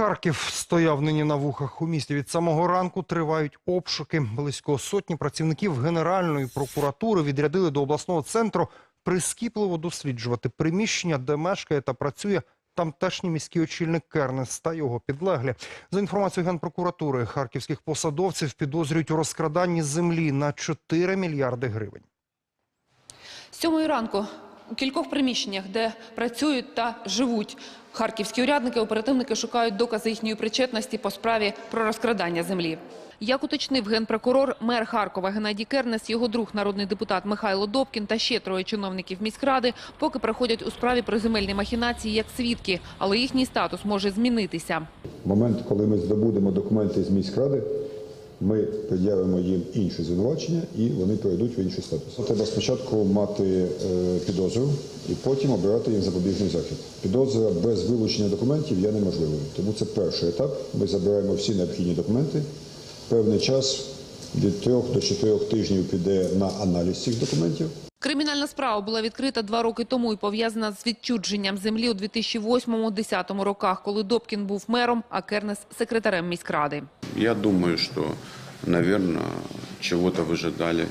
Харків стояв нині на вухах у місті. Від самого ранку тривають обшуки. Близько сотні працівників Генеральної прокуратури відрядили до обласного центру прискіпливо досліджувати приміщення, де мешкає та працює тамтешній міський очільник Кернес та його підлеглі. За інформацією Генпрокуратури, харківських посадовців підозрюють у розкраданні землі на 4 мільярди гривень. Сьомої ранку у кількох приміщеннях, де працюють та живуть харківські урядники, оперативники шукають докази їхньої причетності по справі про розкрадання землі. Як уточнив генпрокурор, мер Харкова Геннадій Кернес, його друг народний депутат Михайло Добкін та ще троє чиновників міськради поки проходять у справі про земельні махінації як свідки, але їхній статус може змінитися. момент, коли ми здобудемо документи з міськради, ми пред'явимо їм інші звинувачення і вони перейдуть в інший статус. Треба спочатку мати е, підозру і потім обирати їм запобіжний захід. Підозра без вилучення документів є неможливою. Тому це перший етап. Ми забираємо всі необхідні документи. Певний час від трьох до чотирьох тижнів піде на аналіз цих документів. Кримінальна справа була відкрита два роки тому і пов'язана з відчудженням землі у 2008-2010 роках, коли Добкін був мером, а Кернес – секретарем міськради. Я думаю, что, наверное, чего-то выжидали,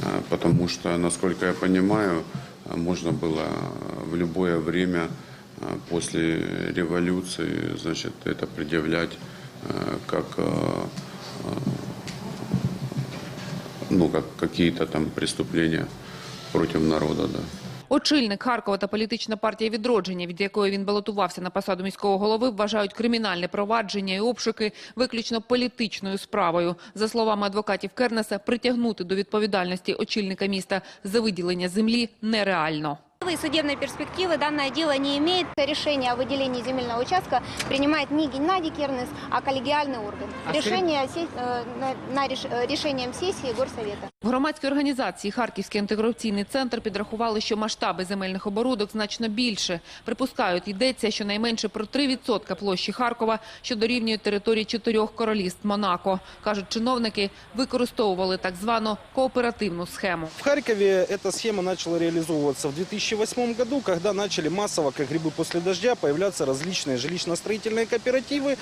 а, потому что, насколько я понимаю, а, можно было в любое время а, после революции, значит, это предъявлять а, как, а, а, ну, как какие-то там преступления против народа, да. Очільник Харкова та політична партія «Відродження», від якої він балотувався на посаду міського голови, вважають кримінальне провадження і обшуки виключно політичною справою. За словами адвокатів Кернеса, притягнути до відповідальності очільника міста за виділення землі нереально. И судебной перспективы данное дело не имеет. Решение о выделении земельного участка принимает не Геннадий Кернес, а коллегиальный орган. Решение се- э, на, на реш- э, решением сессии горсовета. В громадській організації Харківський антикорупційний центр підрахували, що масштаби земельних оборудок значно більше. Припускають, йдеться щонайменше про 3% площі Харкова, що дорівнює території чотирьох королівств Монако. Кажуть, чиновники використовували так звану кооперативну схему. В Харькове эта схема начала реализовываться в 2008 году, когда начали массово, как грибы после дождя, появляться различные жилищно-строительные кооперативы.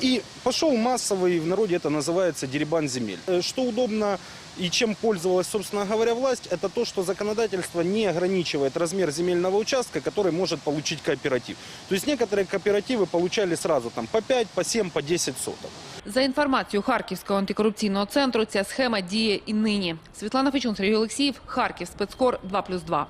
И пошел массовый, в народе это называется деребан земель. Э, Что удобно и чем пользовалась, собственно говоря, власть, это то, что законодательство не ограничивает размер земельного участка, который может получить кооператив. То есть некоторые кооперативы получали сразу там по 5, по 7, по 10 соток. За інформацією Харківського антикорупційного центру, ця схема діє і нині. Світлана Фечун, Сергій Олексіїв, Харків, спецкор 2+,2.